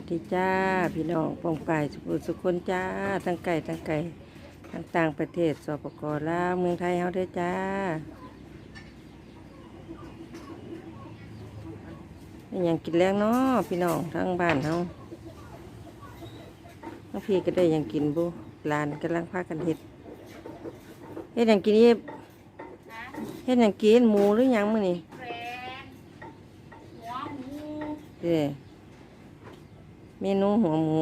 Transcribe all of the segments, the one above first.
วัสดีจ้า พี่น้องปองป่ายสุขุสุคนจ้า ทั้งไก่ทั้งไก่ทั้งต่างประเทศสปปลาวเมืองไทยเฮาได้อจ้าเป็นหยังกินแล้วเนาะพี่น้องทั้งบ้านเฮาทั้งพี่ก็ได้หยังกินบุหลานกำลังพากันเฮ็ดเฮ็ดหยังกินอีบเฮ็ดหยังกินหมูหรือหยังมื้อนี่แฟนหัวหมูเด้ เมนูหัวหมู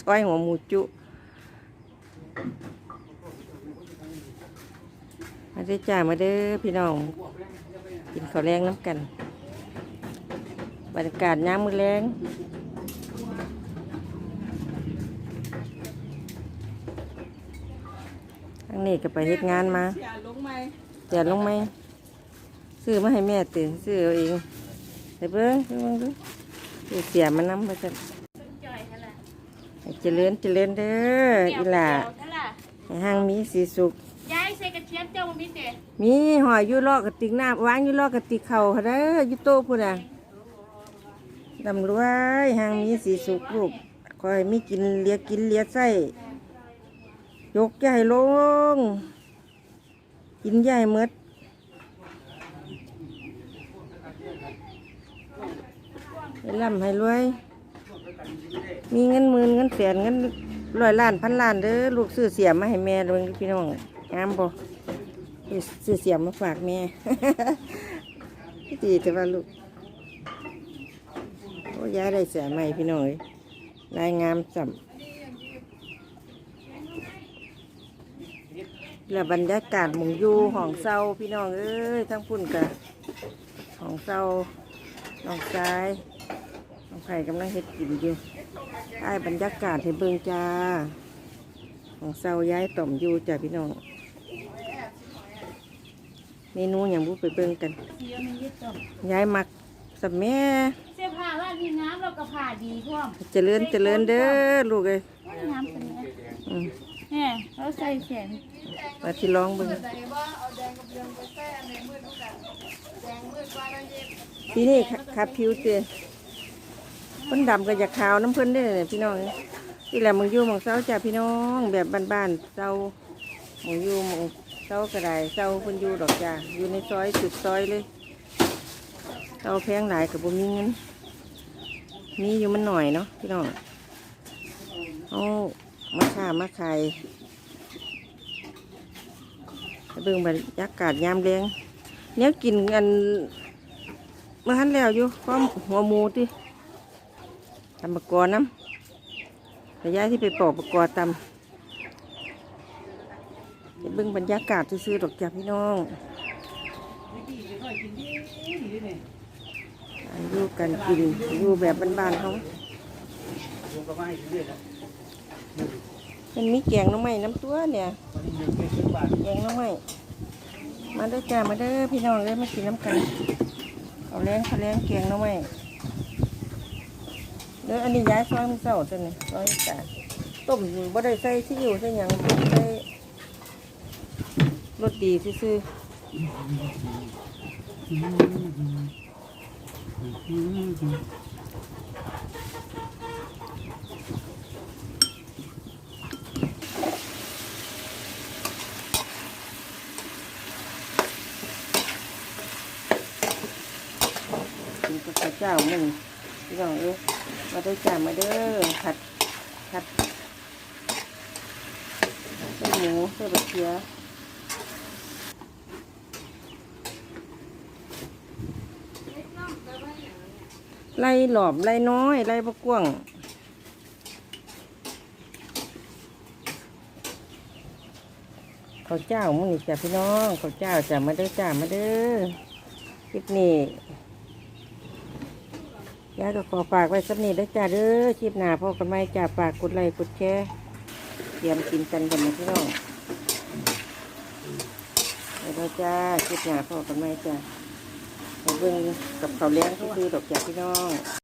ซอยหัวหมูจุ มาได้จ้ามาเด้อพี่น้อง กินข้าวแรงน้ำกัน บรรยากาศยามมือแรงทางนี้ก็ไปเฮ็ดงานมาเสียลงไหมเสียลงไหมซื้อมาให้แม่ตื่นซื้อเอาเองไปเบิ้งไปเบิ้งดู ซื้อเสียมานำมาจะต้นจ่อยเท่าไหร่ให้เจริญเจริญเด้ออีหล่าเท่าไหร่ให้ห้างมีสีสุขยายใส่กระเทียมเจ้ามันมีเตะมีหอยอยู่ลอกกระติกน้ำวางอยู่ลอกกระติกเข่าค่ะเด้ออยู่โต๊ะพุ่นน่ะดำรวยห้างมีสีสุขลูกคอยมีกินเลียกินเลียไส้ยกใหญ่ลง กินใหญ่เมด ให้ร่ำให้รวย มีเงินหมื่นเงินแสนเงินร้อยล้านพันล้านเด้อลูกซื้อเสียมมาให้แม่ด้วยพี่น้องงามบ่ซื้อเสียมมาฝากแม่ดีแต่ว่าลูกโอ้ยายได้เสียใหม่พี่น้อยลายงามสัมแล้วบรรยากาศมองยูห้องเศร้าพี่น้องเอ้ยทั้งพุ่นกับห้องเศร้าน้องชาย น้องไข่กำลังเฮ็ดกินอยู่ไอ้ายบรรยากาศให้เบิ่งจ้า ของเซาย้ายต่อมอยู่จ้าพี่น้อง เมนูอย่างบุไปเบิ่งกันเสียมันยึดต่อย้ายมักสับแม่เสื้อผ้าว่ามีน้ำเราก็ผ่าดีพร้อมเจริญเจริญเด้อลูกเอ้ยว่าน้ำเป็นไงอืมแม่เราใส่แขนมาที่ลองเบิ่งปีนี้ขับผิวเตี้ย คนดำก็อยากขาวน้ำเพิ่นได้เนี่ยพี่น้องเอ้ยที่แหละมึงอยู่มองเศร้าจ้าพี่น้องแบบบ้านๆเศร้ามองอยู่มองเศร้าก็ได้เศร้าเพิ่นอยู่ดอกจ้าอยู่ในซอยสุดซอยเลยเศร้าแพงหลายกับบ่มีเงินมีอยู่มันหน่อยเนาะพี่น้องเอามาค่ามาขายไปเบิ่งบรรยากาศยามแดงเนี้ยกินกันเมื่อหันแล้วอยู่พร้อมหัวมูที่ ติทำปะกอน้ำแต่ย้ายที่ไปปอกปะกอตำเบิ่งบรรยากาศซื้อๆดอกจ้าพี่น้องอยู่กันกินอยู่แบบบ้านๆเขามันมีแกงน้ำไม้น้ำตัวเนี่ยแกงน้ำไม้มาด้อจ้ามาเด้อพี่น้องเลยมากินน้ำกันเอาแรงเขาแรงแกงน้ำไม้ เด้ออันนี้ย้ายซอยมือเศร้าจ้ะนี่ซอยจ้าต้มบ่ได้ใส่ที่อยู่ใส่หยังใส่รสดีซื่อๆกินกับข้าวเจ้ามึงพี่น้องเอ้ย มาเด้อจ้ามาเด้อผัดผัดใส่หมูใส่บะเขือไล่หลอบไล่น้อยไล่บกวงข้าวเจ้ามึงนี่จ้ะพี่น้องข้าวเจ้าจ้ะมาเด้อจ้ามาเด้อคลิปนี้ ยายก็ขอฝากไว้สักนิดเด้จ้าเด้อชีพหนาพ่อกันไหมจ้าฝากกดไลค์กดแชร์เตรียมกินกันกันนะพี่น้องไปแล้วจ้าชีพหนาพ่อกันไหมจ้าไปเบิ่งกับข้าเลี้ยงก็คือดอกจ้าพี่น้อง